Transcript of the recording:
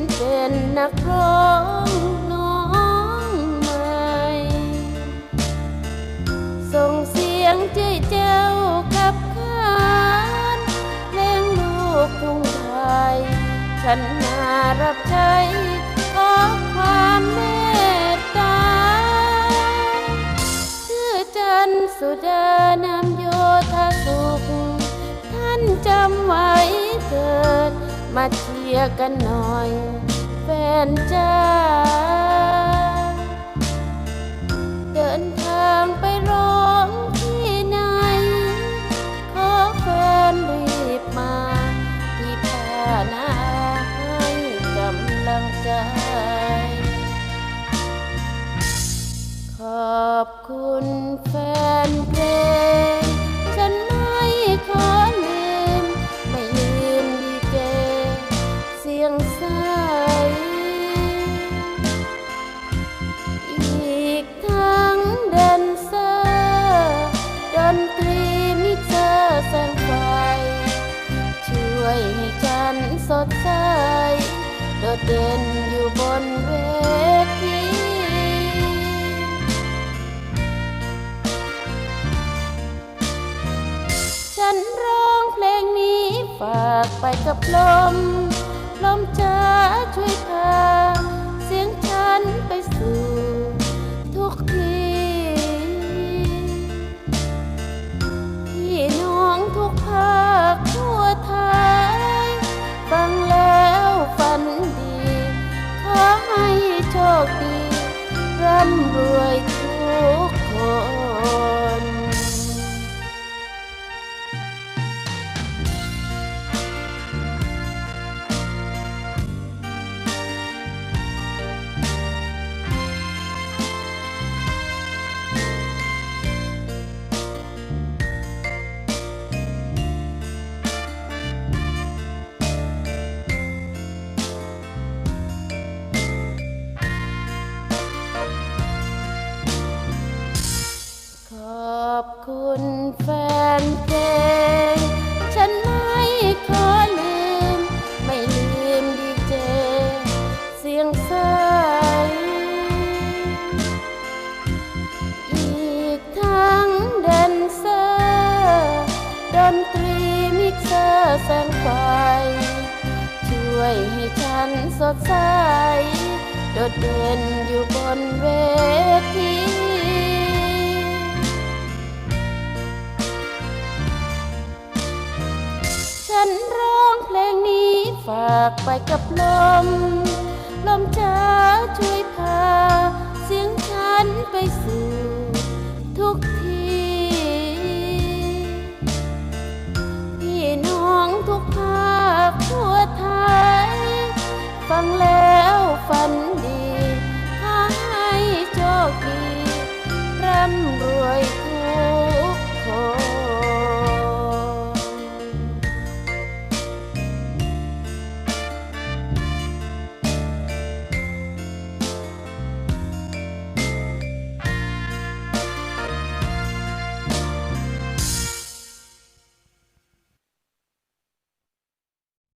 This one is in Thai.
ฉันเป็นนักร้องน้องใหม่ ส่งเสียงเจ้ยเจ้ากับขานเพลงลูกทุ่งไทย ฉันมารับใช้ขอความเมตตาชื่อจันสุดานามโยธาสุข ท่านจำไว้เถิดมาเชียกันหน่อยแฟนจ้าเดินทางไปร้องที่ไหน ขอแฟนรีบมา ที่พานาให้กำลังใจ ขอบคุณแฟน วยให้ฉันสดใส โดดเด่นอยู่บนเวทีฉันร้องเพลงนี้ฝากไปกับลม ลมจะช่วยพา เสียงฉันไปสู่ อบคุณแฟนเพลง ฉันไม่ขอลืม ไม่ลืมดีเจ เสียงใสอีกทั้งแดนเซอร์ดนตรีมิกเซอร์แสงไฟ ช่วยให้ฉันสดใส โดดเด่นอยู่บนเวที ฉันร้องเพลงนี้ฝากไปกับลม ลมจ้าช่วยพา เสียงฉันไปสู่ทุกที พี่น้องทุกภาคทั่วไทย ฟังแล้วฝันดีขอให้โชคดีร่ำรวย